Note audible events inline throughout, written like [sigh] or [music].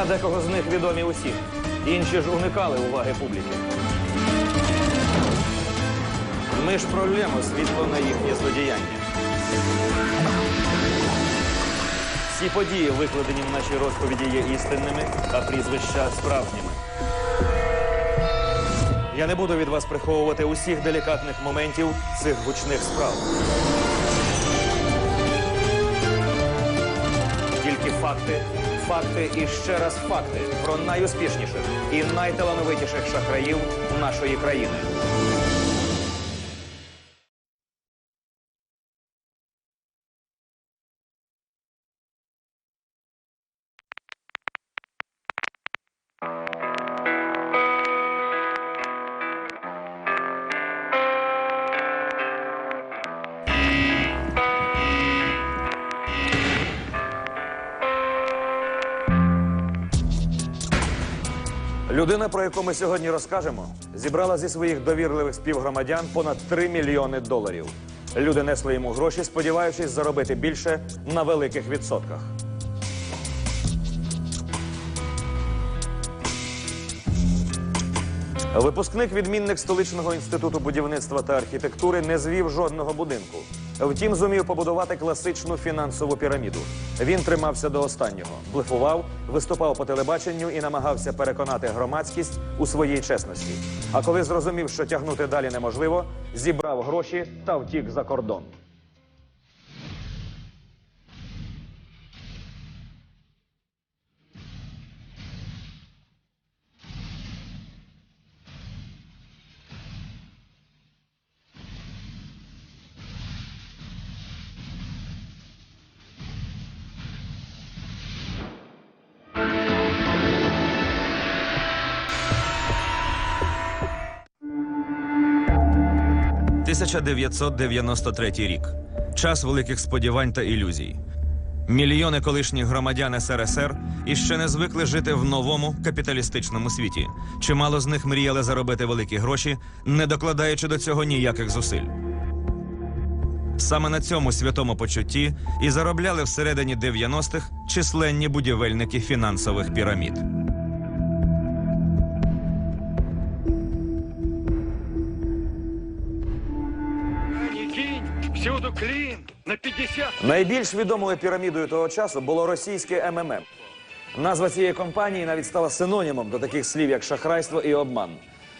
Імена декого з них відомі усім. Інші ж уникали уваги публіки. Ми ж пролємо світло на їхнє злодіяння. Всі події, викладені в нашій розповіді, є істинними, а прізвища справжніми. Я не буду від вас приховувати усіх делікатних моментів цих гучних справ. Тільки факти, факти і ще раз факти про найуспішніших і найталановитіших шахраїв нашої країни. Людина, про яку ми сьогодні розкажемо, зібрала зі своїх довірливих співгромадян понад 3 мільйони доларів. Люди несли йому гроші, сподіваючись заробити більше на великих відсотках. Випускник відмінник столичного інституту будівництва та архітектури не звів жодного будинку. Втім, зумів побудувати класичну фінансову піраміду. Він тримався до останнього, блефував, виступав по телебаченню і намагався переконати громадськість у своїй чесності. А коли зрозумів, що тягнути далі неможливо, зібрав гроші та втік за кордон. – 1993 рік. Час великих сподівань та ілюзій. Мільйони колишніх громадян СРСР іще не звикли жити в новому капіталістичному світі. Чимало з них мріяли заробити великі гроші, не докладаючи до цього ніяких зусиль. Саме на цьому святому почутті і заробляли всередині 90-х численні будівельники фінансових пірамід. Клин, на 50. Найбільш відомою пірамідою того часу було російське МММ. Назва цієї компанії навіть стала синонімом до таких слів, як шахрайство і обман.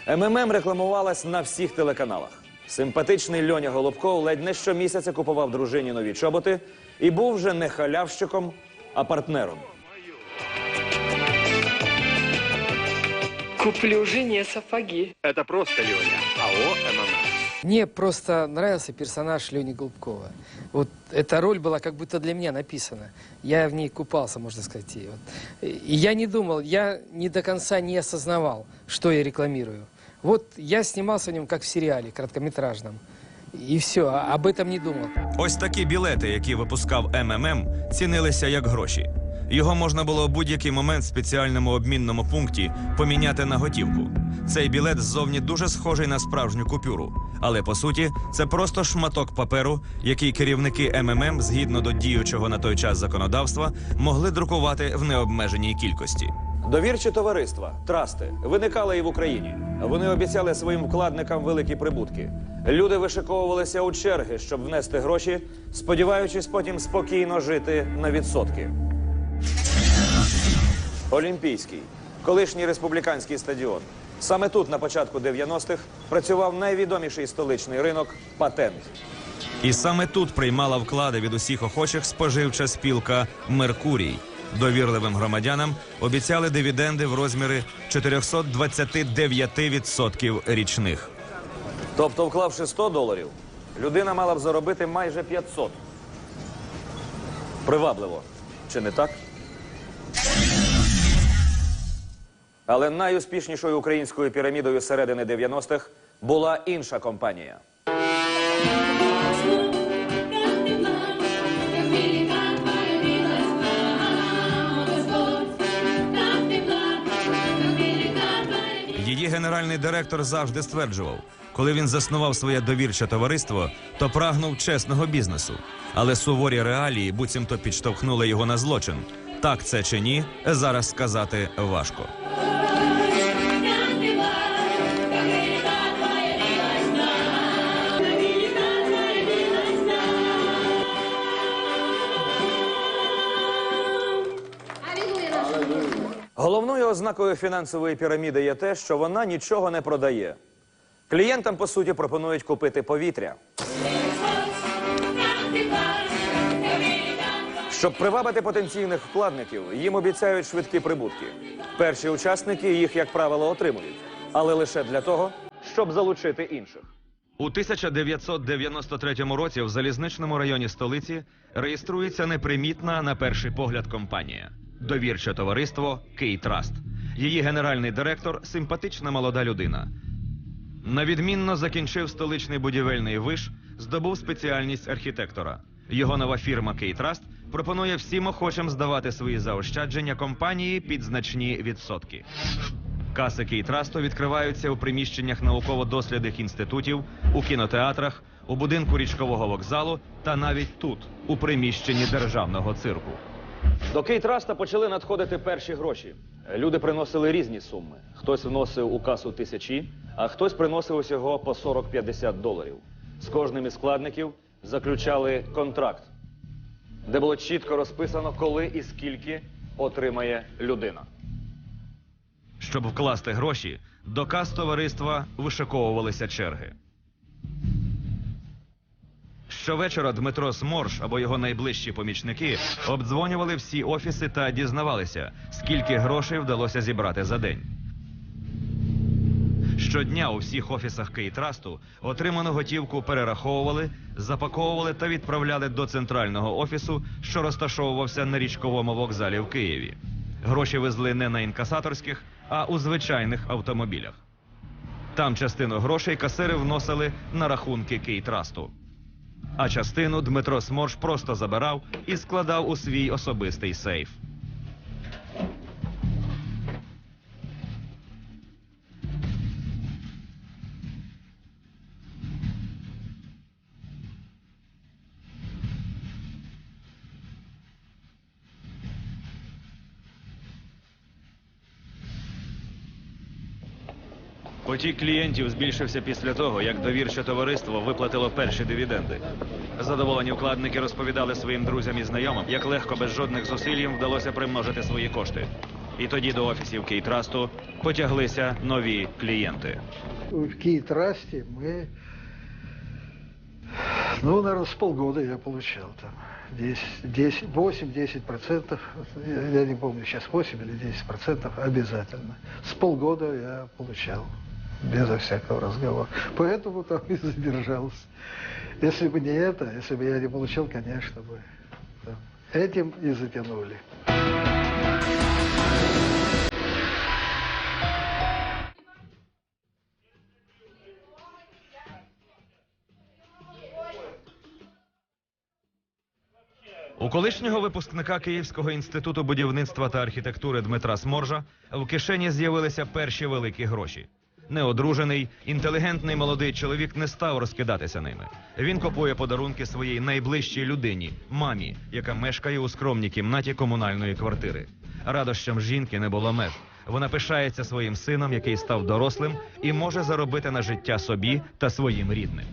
МММ рекламувалась на всіх телеканалах. Симпатичний Льоня Голубков ледь не щомісяця купував дружині нові чоботи і був вже не халявщиком, а партнером. Куплю жене сапоги. Это просто Леня. АО МММ. Мне просто нравился персонаж Лени Голубкова. Вот эта роль была как будто для меня написана. Я в ней купался, можно сказать. И, вот. и я не думал, я не до конца не осознавал, что я рекламирую. Вот я снимался в нем как в сериале короткометражном. И все, об этом не думал. Ось такі білети, які випускав МММ, цінилися як гроші. Його можна було у будь-який момент в спеціальному обмінному пункті поміняти на готівку. Цей білет ззовні дуже схожий на справжню купюру, але по суті це просто шматок паперу, який керівники МММ, згідно до діючого на той час законодавства, могли друкувати в необмеженій кількості. Довірчі товариства, трасти, виникали і в Україні. Вони обіцяли своїм вкладникам великі прибутки. Люди вишиковувалися у черги, щоб внести гроші, сподіваючись потім спокійно жити на відсотки. Олімпійський, колишній республіканський стадіон. Саме тут, на початку 90-х, працював найвідоміший столичний ринок патент. І саме тут приймала вклади від усіх охочих споживча спілка Меркурій. Довірливим громадянам обіцяли дивіденди в розмірі 429% річних. Тобто, вклавши 100 доларів, людина мала б заробити майже 500. Привабливо, чи не так? Але найуспішнішою українською пірамідою середини 90-х була інша компанія. Її генеральний директор завжди стверджував, коли він заснував своє довірче товариство, то прагнув чесного бізнесу. Але суворі реалії буцімто підштовхнули його на злочин. Так це чи ні, зараз сказати важко. Ознакою фінансової піраміди є те, що вона нічого не продає. Клієнтам, по суті, пропонують купити повітря. Щоб привабити потенційних вкладників, їм обіцяють швидкі прибутки. Перші учасники їх, як правило, отримують, але лише для того, щоб залучити інших. У 1993 році в залізничному районі столиці реєструється непримітна на перший погляд компанія довірче товариство Кейтраст. Її генеральний директор симпатична молода людина. Навідмінно закінчив столичний будівельний виш, здобув спеціальність архітектора. Його нова фірма Кейтраст пропонує всім охочим здавати свої заощадження компанії під значні відсотки. Каси Кейтрасту відкриваються у приміщеннях науково-дослідних інститутів, у кінотеатрах, у будинку річкового вокзалу та навіть тут, у приміщенні державного цирку. До Кейтраста почали надходити перші гроші. Люди приносили різні суми. Хтось вносив у касу тисячі, а хтось приносив усього по 40-50 доларів. З кожним із складників заключали контракт, де було чітко розписано, коли і скільки отримає людина. Щоб вкласти гроші, до кас товариства вишиковувалися черги. Щовечора Дмитро Сморш або його найближчі помічники обдзвонювали всі офіси та дізнавалися, скільки грошей вдалося зібрати за день. Щодня у всіх офісах Кейтрасту отриману готівку перераховували, запаковували та відправляли до центрального офісу, що розташовувався на річковому вокзалі в Києві. Гроші везли не на інкасаторських, а у звичайних автомобілях. Там частину грошей касири вносили на рахунки Кейтрасту. А частину Дмитро Сморж просто забирав і складав у свій особистий сейф. Потік клієнтів збільшився після того, як довірче товариство виплатило перші дивіденди. Задоволені вкладники розповідали своїм друзям і знайомим, як легко без жодних зусиль їм вдалося примножити свої кошти. І тоді до офісів Кейтрасту потяглися нові клієнти. В Киев-Трасте мы, ну, наверное, полгода я получал там 10, 8-10 процентов, я не помню сейчас 8 или 10 процентов обязательно. С полгода я получал, безо всякого разговора. Поэтому там и задержался. Если бы не это, если бы я не получил, конечно бы, там, этим и затянули. У колишнього випускника Київського інституту будівництва та архітектури Дмитра Сморжа в кишені з'явилися перші великі гроші. Неодружений, інтелігентний молодий чоловік не став розкидатися ними. Він купує подарунки своїй найближчій людині, мамі, яка мешкає у скромній кімнаті комунальної квартири. Радощам жінки не було меж. Вона пишається своїм сином, який став дорослим, і може заробити на життя собі та своїм рідним.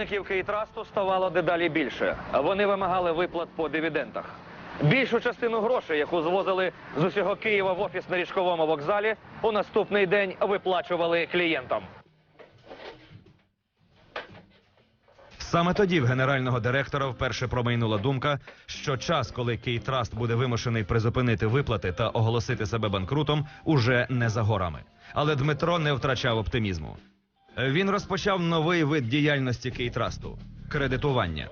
Вкладників Кейтрасту ставало дедалі більше. Вони вимагали виплат по дивідендах. Більшу частину грошей, яку звозили з усього Києва в офіс на річковому вокзалі, у наступний день виплачували клієнтам. Саме тоді в генерального директора вперше промайнула думка, що час, коли Кейтраст буде вимушений призупинити виплати та оголосити себе банкрутом, уже не за горами. Але Дмитро не втрачав оптимізму. Він розпочав новий вид діяльності Кейтрасту кредитування.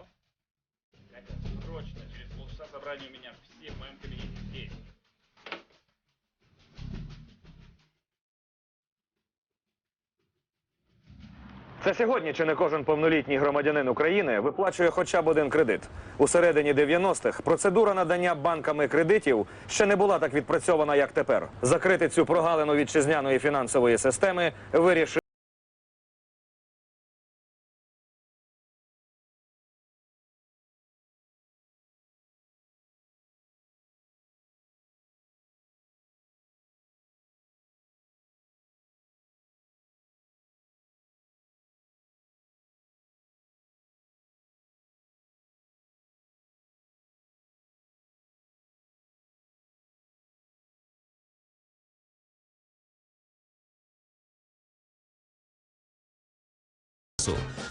Це сьогодні чи не кожен повнолітній громадянин України виплачує хоча б один кредит. У середині 90-х процедура надання банками кредитів ще не була так відпрацьована, як тепер. Закрити цю прогалину вітчизняної фінансової системи вирішив.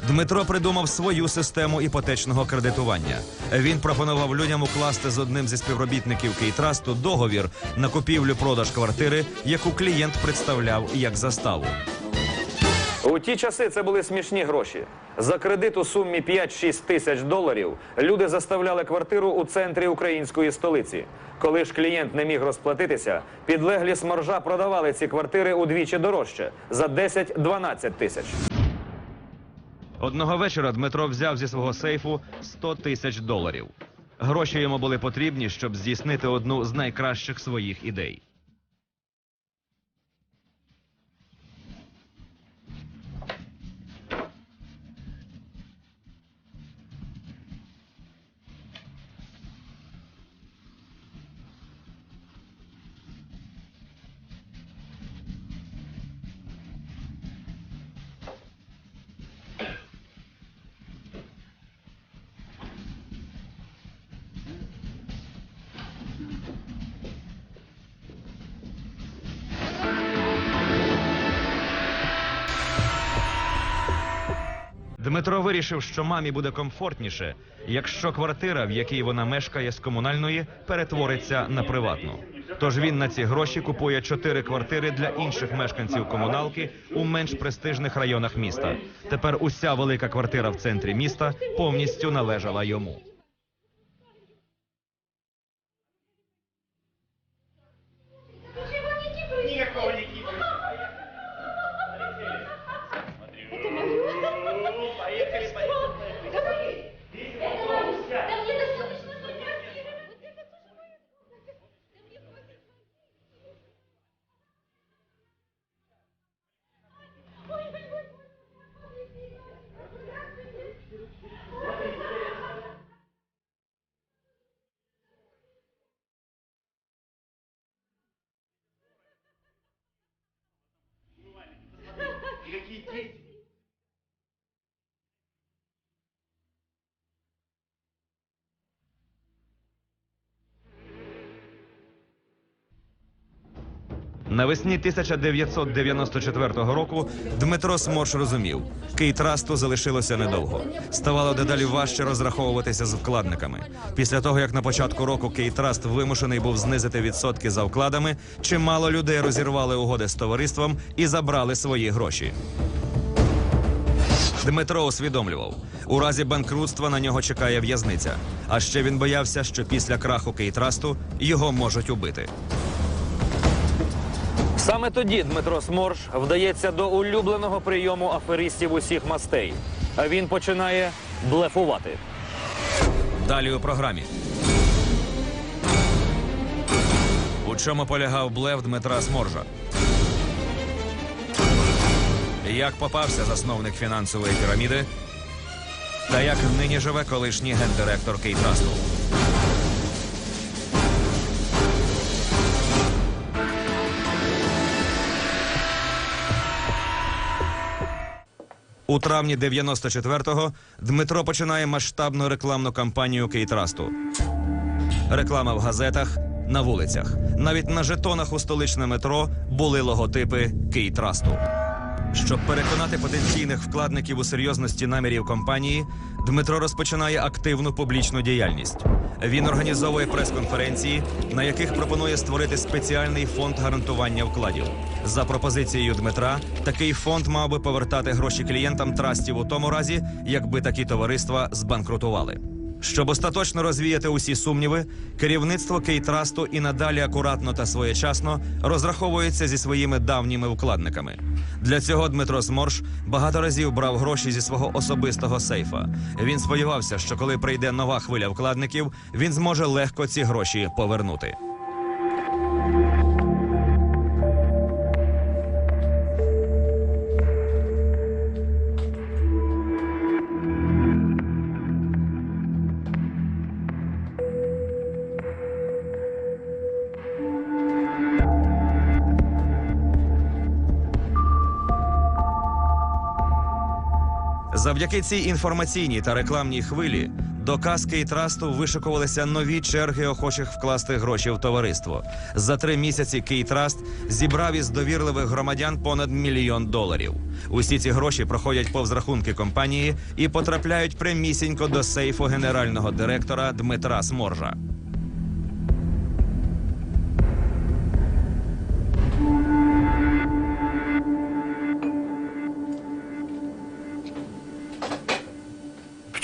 Дмитро придумав свою систему іпотечного кредитування. Він пропонував людям укласти з одним зі співробітників Кейтрасту договір на купівлю-продаж квартири, яку клієнт представляв як заставу. У ті часи це були смішні гроші. За кредит у сумі 5-6 тисяч доларів люди заставляли квартиру у центрі української столиці. Коли ж клієнт не міг розплатитися, підлеглі сморжа продавали ці квартири удвічі дорожче за 10-12 тисяч. Одного вечора Дмитро взяв зі свого сейфу 100 тисяч доларів. Гроші йому були потрібні, щоб здійснити одну з найкращих своїх ідей. Вирішив, що мамі буде комфортніше, якщо квартира, в якій вона мешкає з комунальної, перетвориться на приватну. Тож він на ці гроші купує чотири квартири для інших мешканців комуналки у менш престижних районах міста. Тепер уся велика квартира в центрі міста повністю належала йому. eat, eat. Навесні 1994 року Дмитро Сморш розумів, Кейтрасту залишилося недовго. Ставало дедалі важче розраховуватися з вкладниками. Після того, як на початку року Кейтраст вимушений був знизити відсотки за вкладами, чимало людей розірвали угоди з товариством і забрали свої гроші. Дмитро усвідомлював, у разі банкрутства на нього чекає в'язниця. А ще він боявся, що після краху Кейтрасту його можуть убити. Саме тоді Дмитро Сморж вдається до улюбленого прийому аферистів усіх мастей. А він починає блефувати. Далі у програмі. У чому полягав блеф Дмитра Сморжа? Як попався засновник фінансової піраміди? Та як нині живе колишній гендиректор Кейтрасту? У травні 94-го Дмитро починає масштабну рекламну кампанію Кейтрасту. Реклама в газетах, на вулицях. Навіть на жетонах у столичне метро були логотипи Кейтрасту. Щоб переконати потенційних вкладників у серйозності намірів компанії, Дмитро розпочинає активну публічну діяльність. Він організовує прес-конференції, на яких пропонує створити спеціальний фонд гарантування вкладів. За пропозицією Дмитра, такий фонд мав би повертати гроші клієнтам трастів у тому разі, якби такі товариства збанкрутували. Щоб остаточно розвіяти усі сумніви, керівництво Кейтрасту і надалі акуратно та своєчасно розраховується зі своїми давніми вкладниками. Для цього Дмитро Сморш багато разів брав гроші зі свого особистого сейфа. Він сподівався, що коли прийде нова хвиля вкладників, він зможе легко ці гроші повернути. Завдяки цій інформаційній та рекламній хвилі до казки і трасту вишикувалися нові черги охочих вкласти гроші в товариство. За три місяці Кейтраст зібрав із довірливих громадян понад мільйон доларів. Усі ці гроші проходять повз рахунки компанії і потрапляють прямісінько до сейфу генерального директора Дмитра Сморжа.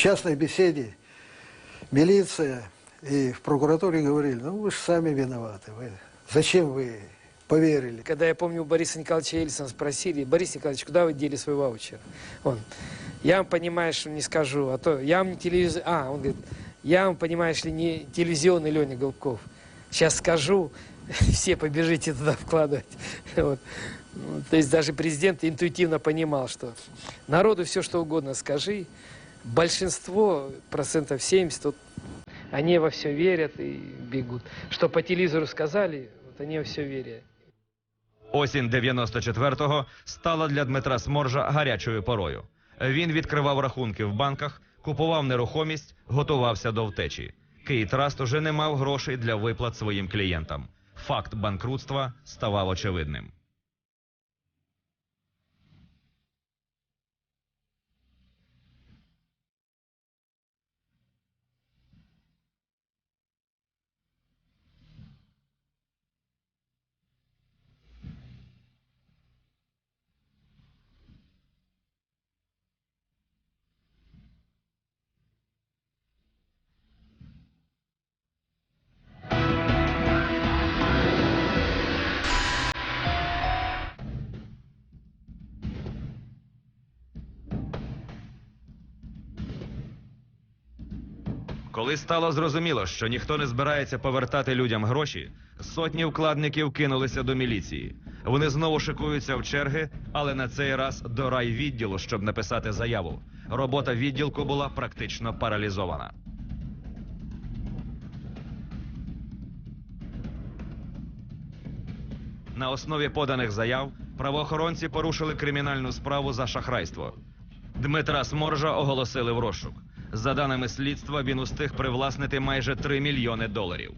Частной беседе милиция и в прокуратуре говорили, ну вы же сами виноваты, вы, зачем вы поверили? Когда я помню, у Бориса Николаевича Ельцина спросили, Борис Николаевич, куда вы дели свой ваучер? Он, я вам, понимаешь, не скажу, а то я вам не телевиз... А, он говорит, я вам, понимаешь ли, не телевизионный Леня Голубков. Сейчас скажу, [laughs] все побежите туда вкладывать. Вот. Ну, То есть даже президент интуитивно понимал, что народу все что угодно скажи, большинство, процентов 70, вот, они во все верят и бегут. Что по телевизору сказали, вот они во все верят. Осінь 94-го стала для Дмитра Сморжа гарячою порою. Він відкривав рахунки в банках, купував нерухомість, готувався до втечі. Кейтраст уже не мав грошей для виплат своїм клієнтам. Факт банкрутства ставав очевидним. Коли стало зрозуміло, що ніхто не збирається повертати людям гроші, сотні вкладників кинулися до міліції. Вони знову шикуються в черги, але на цей раз до райвідділу, щоб написати заяву. Робота відділку була практично паралізована. На основі поданих заяв правоохоронці порушили кримінальну справу за шахрайство. Дмитра Сморжа оголосили в розшук. За даними слідства, він устиг привласнити майже 3 мільйони доларів.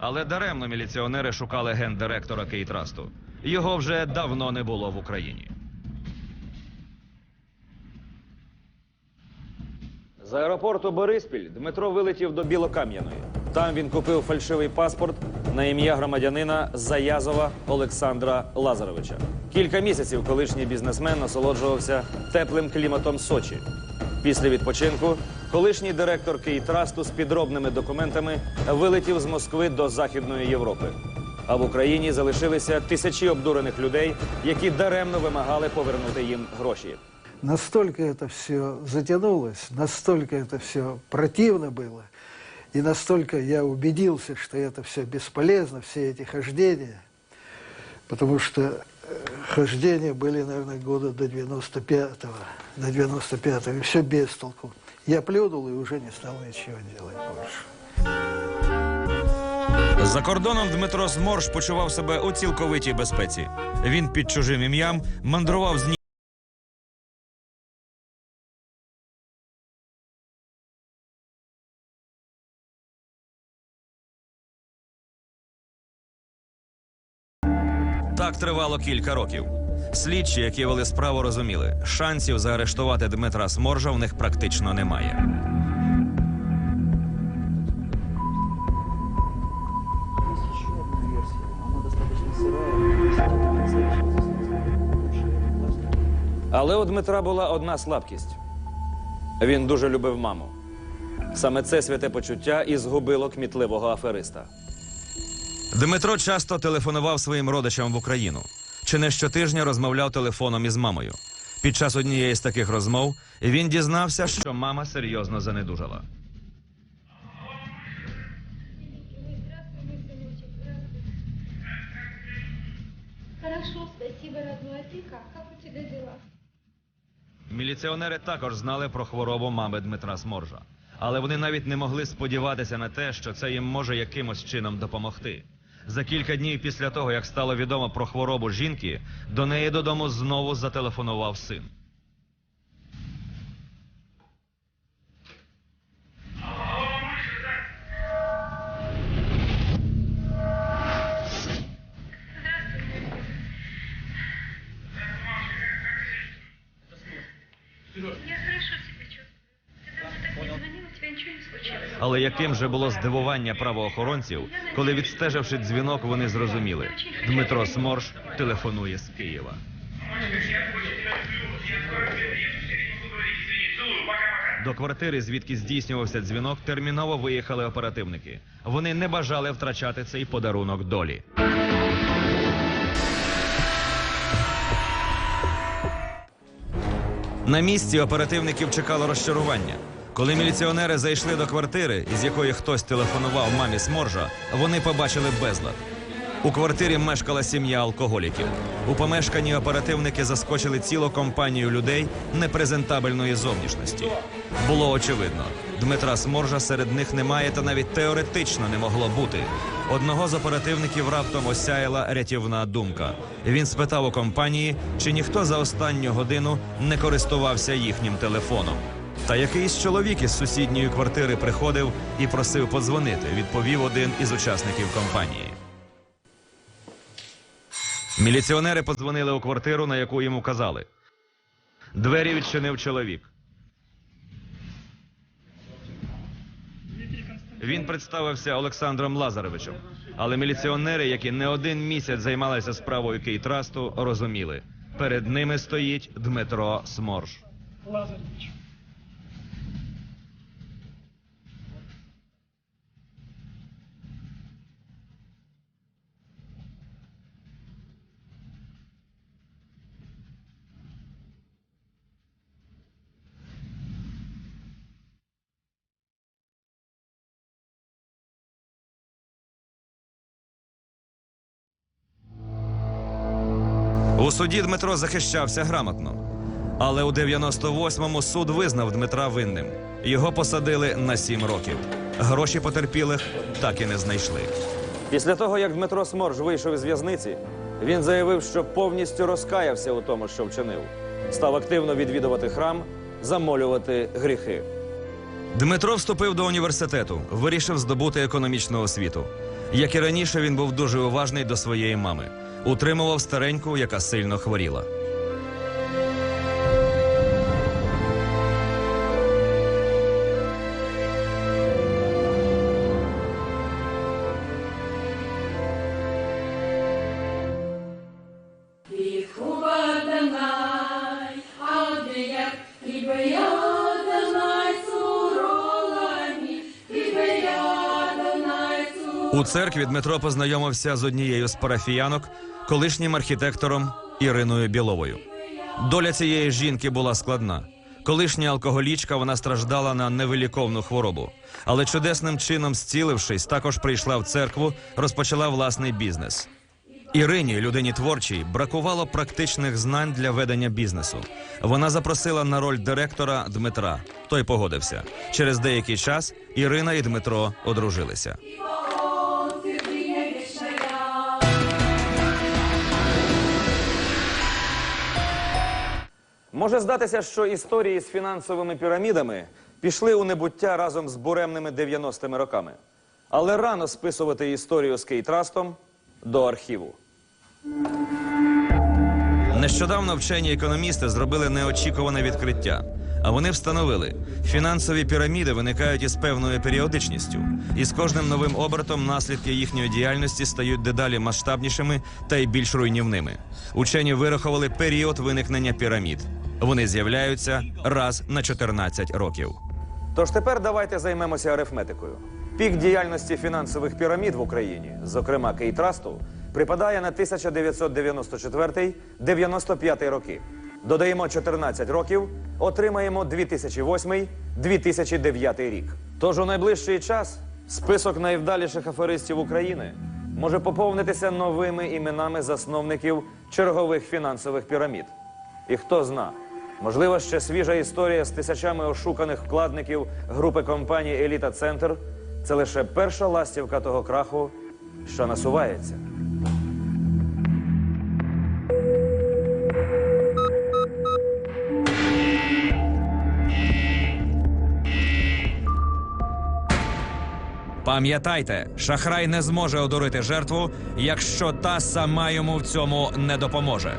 Але даремно міліціонери шукали гендиректора Кейтрасту. Його вже давно не було в Україні. З аеропорту Бориспіль Дмитро вилетів до Білокам'яної. Там він купив фальшивий паспорт на ім'я громадянина Заязова Олександра Лазаровича. Кілька місяців колишній бізнесмен насолоджувався теплим кліматом Сочі. Після відпочинку колишній директор Кейтрасту з підробними документами вилетів з Москви до Західної Європи. А в Україні залишилися тисячі обдурених людей, які даремно вимагали повернути їм гроші. Настолько это все затянулось, настолько это все противно было, и настолько я убедился, что это все бесполезно, все эти хождения, потому что э, хождения были, наверное, года до 95-го, до 95-го, и все без толку. Я плюнул и уже не стал ничего делать больше. За кордоном Дмитро Сморж почував себе у цілковитій безпеці. Він під чужим ім'ям мандрував з Так тривало кілька років. Слідчі, які вели справу, розуміли, шансів заарештувати Дмитра Сморжа в них практично немає. Але у Дмитра була одна слабкість. Він дуже любив маму. Саме це святе почуття і згубило кмітливого афериста. Дмитро часто телефонував своїм родичам в Україну. Чи не щотижня розмовляв телефоном із мамою. Під час однієї з таких розмов він дізнався, що мама серйозно занедужала. Здравствуй, мой сыночек. Здравствуй. Хорошо, спасибо, родной. А ты как? Как у тебя дела? Міліціонери також знали про хворобу мами Дмитра Сморжа, але вони навіть не могли сподіватися на те, що це їм може якимось чином допомогти. За кілька днів після того, як стало відомо про хворобу жінки, до неї додому знову зателефонував син. Але яким же було здивування правоохоронців, коли відстеживши дзвінок, вони зрозуміли, Дмитро Сморж телефонує з Києва. До квартири, звідки здійснювався дзвінок, терміново виїхали оперативники. Вони не бажали втрачати цей подарунок долі. На місці оперативників чекало розчарування. Коли міліціонери зайшли до квартири, із якої хтось телефонував мамі Сморжа, вони побачили безлад. У квартирі мешкала сім'я алкоголіків. У помешканні оперативники заскочили цілу компанію людей непрезентабельної зовнішності. Було очевидно, Дмитра Сморжа серед них немає та навіть теоретично не могло бути. Одного з оперативників раптом осяяла рятівна думка. Він спитав у компанії, чи ніхто за останню годину не користувався їхнім телефоном. Та якийсь чоловік із сусідньої квартири приходив і просив подзвонити, відповів один із учасників компанії. Міліціонери подзвонили у квартиру, на яку йому казали. Двері відчинив чоловік. Він представився Олександром Лазаровичем. Але міліціонери, які не один місяць займалися справою Кейтрасту, розуміли. Перед ними стоїть Дмитро Сморж. У суді Дмитро захищався грамотно. Але у 98-му суд визнав Дмитра винним. Його посадили на сім років. Гроші потерпілих так і не знайшли. Після того, як Дмитро Сморж вийшов із в'язниці, він заявив, що повністю розкаявся у тому, що вчинив. Став активно відвідувати храм, замолювати гріхи. Дмитро вступив до університету, вирішив здобути економічну освіту. Як і раніше, він був дуже уважний до своєї мами. Утримував стареньку, яка сильно хворіла. У церкві Дмитро познайомився з однією з парафіянок, колишнім архітектором Іриною Біловою. Доля цієї жінки була складна. Колишня алкоголічка вона страждала на невиліковну хворобу, але чудесним чином зцілившись, також прийшла в церкву, розпочала власний бізнес. Ірині, людині творчій, бракувало практичних знань для ведення бізнесу. Вона запросила на роль директора Дмитра. Той погодився. Через деякий час Ірина і Дмитро одружилися. Може здатися, що історії з фінансовими пірамідами пішли у небуття разом з буремними 90-ми роками. Але рано списувати історію з Кейтрастом до архіву. Нещодавно вчені економісти зробили неочікуване відкриття. А вони встановили, фінансові піраміди виникають із певною періодичністю, і з кожним новим обертом наслідки їхньої діяльності стають дедалі масштабнішими та й більш руйнівними. Учені вирахували період виникнення пірамід Вони з'являються раз на 14 років. Тож тепер давайте займемося арифметикою. Пік діяльності фінансових пірамід в Україні, зокрема Кейтрасту, припадає на 1994-95 роки. Додаємо 14 років, отримаємо 2008-2009 рік. Тож у найближчий час список найвдаліших аферистів України може поповнитися новими іменами засновників чергових фінансових пірамід. І хто зна, можливо, ще свіжа історія з тисячами ошуканих вкладників групи компаній Еліта Центр це лише перша ластівка того краху, що насувається. Пам'ятайте, шахрай не зможе одурити жертву, якщо та сама йому в цьому не допоможе.